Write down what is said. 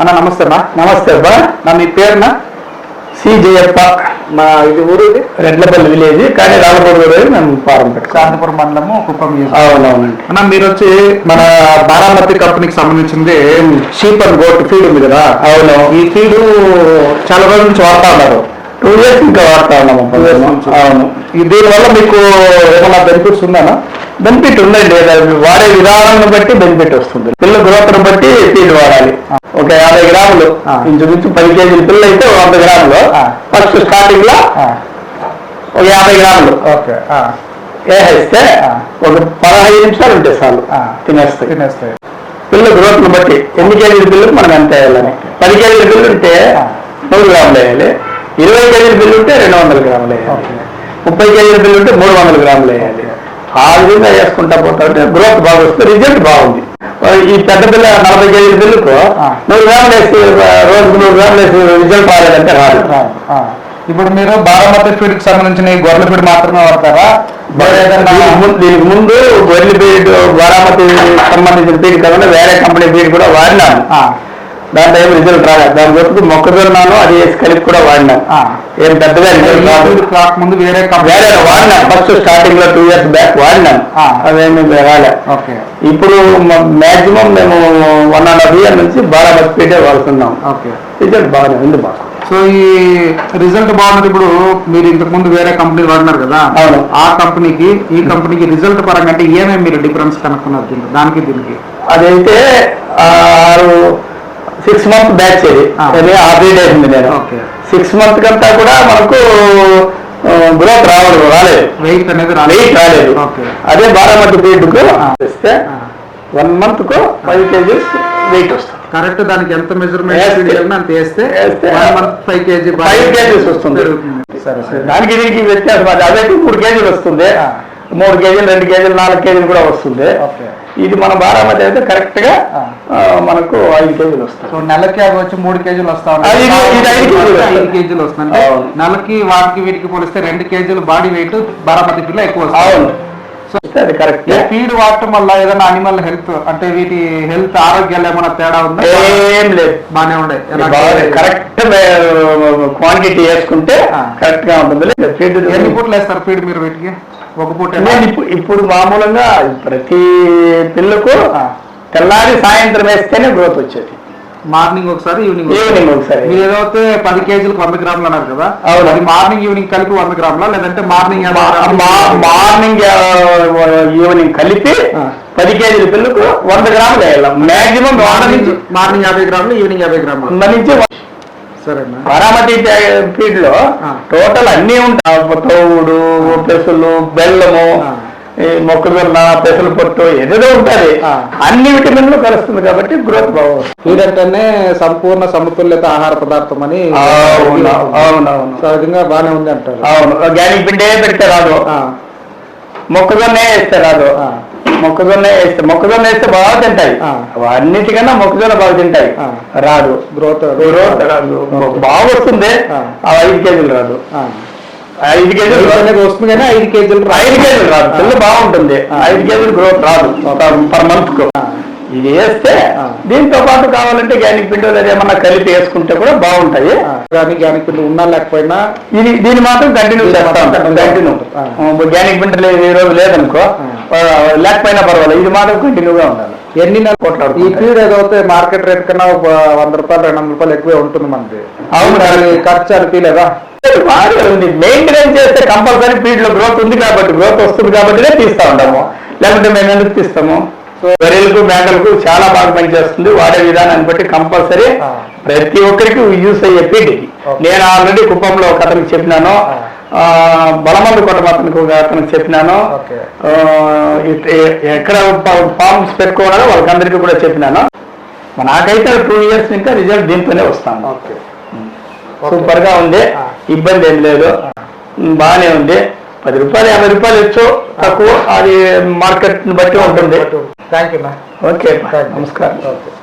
అన్న నమస్తే అన్న. నమస్తే అబ్బా. నా మీ పేరున సి జయప్ప మా ఇది ఊరు రెడ్లపల్లి విలేజ్. కానీ రామపూర్ మేము పెట్టుకోవాలి శాంతిపురం మండలము కుప్పం. అవునవునండి. అన్న మీరు వచ్చి మన బారామతి కంపెనీకి సంబంధించింది షీప్ అండ్ గోట్ ఫీడ్ ఉంది కదా? అవును. ఈ ఫీడ్ చాలా రోజుల నుంచి వాడుతా ఉన్నారు. టూ ఇయర్స్ ఇంకా వాడుతా ఉన్నాము. అవును. దీనివల్ల మీకు ఏమైనా బెనిఫిట్స్ ఉందన్నా బెనిఫిట్ ఉందండి. అది వాడే విధానాన్ని బట్టి బెనిఫిట్ వస్తుంది. పిల్ల గ్రోత్ను బట్టి ఫీడ్ వాడాలి. ఒక యాభై గ్రాములు. ఇంచుమించు పది కేజీల పిల్ల అయితే వంద గ్రాములు. ఫస్ట్ స్టార్టింగ్లో ఒక యాభై గ్రాములు. వేసేస్తే ఆ. ఒక పదహైదు నిమిషాలు ఉంటాయి చాలు. తినేస్తాయి తినేస్తాయి పిల్ల గ్రోత్ను బట్టి ఎన్ని కేజీల పిల్లలు మనం ఎంత వేయాలని? పది కేజీల పిల్లలు ఉంటే. నూరు గ్రాములు వేయాలి. ఇరవై కేజీల బిల్లు ఉంటే రెండు వందల గ్రాములు వేయాలి. ముప్పై కేజీల బిల్లు ఉంటే మూడు వందల గ్రాములు వేయాలి. ఆ విధంగా వేసుకుంటా పోతా ఉంటే గ్రోత్ బాగా వస్తుంది రిజల్ట్ బాగుంది ఈ పెద్ద పిల్ల నలభై కేజీల బిల్లుకు ఆ. నూరు గ్రాములు వేసి రోజుకు నూరు గ్రాములు వేసి రిజల్ట్ రాలేదంటే రాదు. ఇప్పుడు మీరు బారామతి ఫీడ్కి సంబంధించిన ఈ గొర్రెల ఫీడ్ మాత్రమే వాడతారా దీనికి ముందు- గొర్రెల బీడ్ బారామతి సంబంధించిన బీడ్ కాకుండా వేరే కంపెనీ బీడ్ కూడా వాడినాను. దాంట్లో ఏం రిజల్ట్ రాలేదు దాని గుర్తుకు మొక్కజొన్నాను అది వేసి కలిపి కూడా వాడినాను. ఏం పెద్దగా రిజల్ట్ రాదు. కాకముందు వేరే వేరే వాడినాను ఫస్ట్ స్టార్టింగ్లో టూ ఇయర్స్ బ్యాక్ వాడినాను. అదేమి రాలే. ఓకే. ఇప్పుడు మాక్సిమం మేము వన్ అండ్ హాఫ్ ఇయర్ నుంచి బారామతి స్పీడే వాడుతున్నాం. ఓకే. రిజల్ట్ బాగానే ఉంది మాకు. సో ఈ రిజల్ట్ బాగున్నది ఇప్పుడు మీరు ఇంతకు ముందు వేరే కంపెనీ వాడినారు కదా? అవును. ఆ కంపెనీకి ఈ కంపెనీకి రిజల్ట్ పరంగా అంటే ఏమేమి మీరు డిఫరెన్స్ కనుక్కున్నారు దీనికి దానికి దీనికి. అదైతే ఆరు సిక్స్ మంత్ బ్యాచ్ ఇది. ఆపరేట్ అయింది నేను. ఓకే. సిక్స్ మంత్ కంతా కూడా మనకు గ్రోత్ రావడం రాలేదు. వెయిట్ అనేది వెయిట్ రాలేదు. ఓకే. అదే బారామతి బీడ్కు ఆ. ఇస్తే వన్ మంత్కు ఫైవ్ కేజీస్ వెయిట్ వస్తుంది. కరెక్ట్ దానికి ఎంత మెజర్మెంట్ అంత వేస్తే one month five kg five kgs వస్తుంది. సరే సరే. దానికి దీనికి వ్యత్యాసం అది. మూడు కేజీలు వస్తుంది. మూడు కేజీలు రెండు కేజీలు నాలుగు కేజీలు కూడా వస్తుంది. ఓకే. ఇది మన బారామతి అయితే కరెక్ట్గా మనకు ఐదు కేజీలు వస్తుంది సో నెలకి అవి వచ్చి మూడు కేజీలు వస్తాయి. కేజీలు వస్తుంది. నెలకి వాటికి వీటికి పోలిస్తే రెండు కేజీలు బాడీ వెయిట్ బారామతి పిల్ల ఎక్కువ వస్తుంది. అది కరెక్ట్ ఫీడ్ వాడటం వల్ల ఏదైనా అనిమల్ హెల్త్ అంటే వీటి హెల్త్ ఆరోగ్యాలు ఏమైనా తేడా ఉందా? ఏం లేదు. బానే ఉండే. కరెక్ట్ క్వాంటిటీ వేసుకుంటే. కరెక్ట్గా ఉంటుంది ఫీడ్ ఎన్ని పూటలు వేస్తారు ఫీడ్ మీరు వీటికి? ఒక పూట. ఇప్పుడు మామూలుగా ప్రతి పిల్లకు. తెల్లారి సాయంత్రం వేస్తేనే గ్రోత్ వచ్చేది. మార్నింగ్ ఒకసారి ఈవినింగ్ ఈవినింగ్ ఒకసారి. మీరు ఏదైతే పది కేజీలకు వంద గ్రాములు అన్నారు కదా అవును. అది మార్నింగ్ ఈవినింగ్ కలిపి వంద గ్రాములా? లేదంటే మార్నింగ్ మార్నింగ్ ఈవినింగ్ కలిపి. పది కేజీల పిల్లకు వంద గ్రాములు వేయాలి. మాక్సిమం మార్నింగ్ యాభై గ్రాములు ఈవినింగ్ యాభై గ్రాములు. నుంచి బారామతి ఫీడ్లో. టోటల్ అన్ని ఉంటాయి. తోడు పెసులు బెల్లము. ఈ మొక్కజొన్న పెసలు పొట్టు ఏదేదో ఉంటుంది. అన్ని విటమిన్లు కలుస్తుంది కాబట్టి గ్రోత్ బాగుంది ఫీడ్ అంటేనే సంపూర్ణ సమతుల్యత ఆహార పదార్థం అని అవును అవునవును సో ఆ విధంగా బాగానే ఉంది అంటారు. అవును. ఆర్గానిక్ పిండే పెడితే రాదు. మొక్కజొన్న వేస్తే రాదు ఆ. మొక్కజొన్న వేస్తే మొక్కజొన్న వేస్తే బాగా తింటాయి. అన్నిటికన్నా మొక్కజొన్న బాగా తింటాయి. రాదు గ్రోత్ గ్రోత్ రాదు బాగా వస్తుంది ఆ. ఐదు కేజీలు రాదు ఆ. ఐదు కేజీలు వస్తుంది కానీ ఐదు కేజీలు ఐదు కేజీలు రాదు. పిల్ల బాగుంటుంది. ఐదు కేజీలు గ్రోత్ రాదు పర్ మంత్. ఇది వేస్తే. దీంతో పాటు కావాలంటే గ్యానిక్ పిండి లేదా ఏమన్నా కలిపి వేసుకుంటే కూడా బాగుంటాయి. కానీ గ్యానిక్ పిండి ఉన్నా లేకపోయినా ఇది దీన్ని మాత్రం కంటిన్యూ చేస్తా. మాత్రం ఉంటాం continue కంటిన్యూ. గ్యానిక్ పిండి లేదు ఈ రోజు లేదనుకో లేకపోయినా పర్వాలేదు ఇది మాత్రం కంటిన్యూగా ఉండాలి. ఎన్ని నెలలు కొట్లాడుకుంటాయి. ఈ ఫీడ్ ఏదైతే మార్కెట్ రేట్ కన్నా ఒక వంద రూపాయలు రెండు వందల రూపాయలు ఎక్కువే ఉంటుంది మనది అవును. దాని ఖర్చు అనిపించలేదా? మెయింటెనెన్స్ చేస్తే కంపల్సరీ ఫీడ్లో గ్రోత్ ఉంది కాబట్టి గ్రోత్ వస్తుంది కాబట్టి తీస్తా ఉంటాము. లేకుంటే మేము ఎందుకు తీస్తాము? సో గొర్రెలకు మేకలకు చాలా బాగా పనిచేస్తుంది. వాడే విధానాన్ని బట్టి కంపల్సరీ. ప్రతి ఒక్కరికి యూస్ అయ్యే ఫీడ్ ఇది. నేను ఆల్రెడీ కుప్పంలో ఒక అతనికి చెప్పినాను. బలమందు కొట్టం అతనికి ఒక అతనికి చెప్పినాను. ఎక్కడ ఫార్మ్స్ పెట్టుకోవాలో వాళ్ళకందరికీ కూడా చెప్పినాను. నాకైతే టూ ఇయర్స్ ఇంకా రిజల్ట్ దీంతోనే వస్తాను సూపర్గా ఉంది. ఇబ్బంది ఏం లేదు. బాగానే ఉంది. పది రూపాయలు యాభై రూపాయలు ఇచ్చు. తక్కువ అది మార్కెట్ బట్టి ఉంటుంది. థ్యాంక్ యూ ఓకే నమస్కారం ఓకే